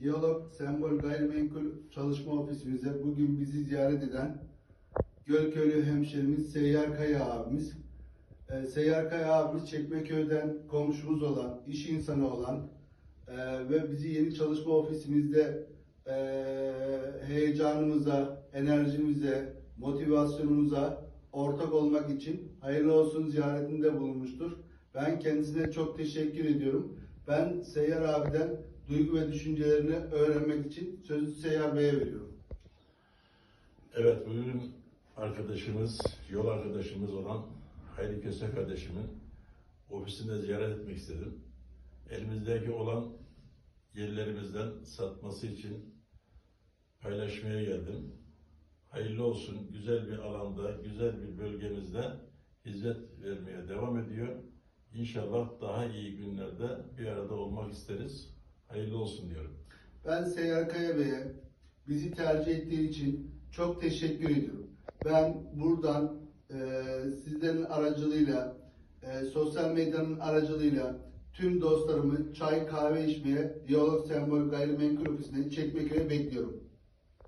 Diyalog Sembol Gayrimenkul Çalışma Ofisimize bugün bizi ziyaret eden Gölköylü hemşerimiz Seyyar Kaya abimiz. Ee, Seyyar Kaya abimiz Çekmeköy'den komşumuz olan, iş insanı olan e, ve bizi yeni çalışma ofisimizde e, heyecanımıza, enerjimize, motivasyonumuza ortak olmak için hayırlı olsun ziyaretinde bulunmuştur. Ben kendisine çok teşekkür ediyorum. Ben Seyyar abiden duygu ve düşüncelerini öğrenmek için sözü Seyyar Bey'e veriyorum. Evet, bugün arkadaşımız, yol arkadaşımız olan Hayri Köse kardeşimin ofisinde ziyaret etmek istedim. Elimizdeki olan yerlerimizden satması için paylaşmaya geldim. Hayırlı olsun, güzel bir alanda, güzel bir bölgemizde hizmet vermeye devam ediyor. İnşallah daha iyi günlerde bir arada olmak isteriz. Hayırlı olsun diyorum. Ben Seyyar Kaya Bey'e bizi tercih ettiği için çok teşekkür ediyorum. Ben buradan e, sizlerin aracılığıyla, e, sosyal medyanın aracılığıyla tüm dostlarımı çay kahve içmeye Diyalog Sembol Gayrimenkul Ofisi'ne Çekmeköy'e bekliyorum.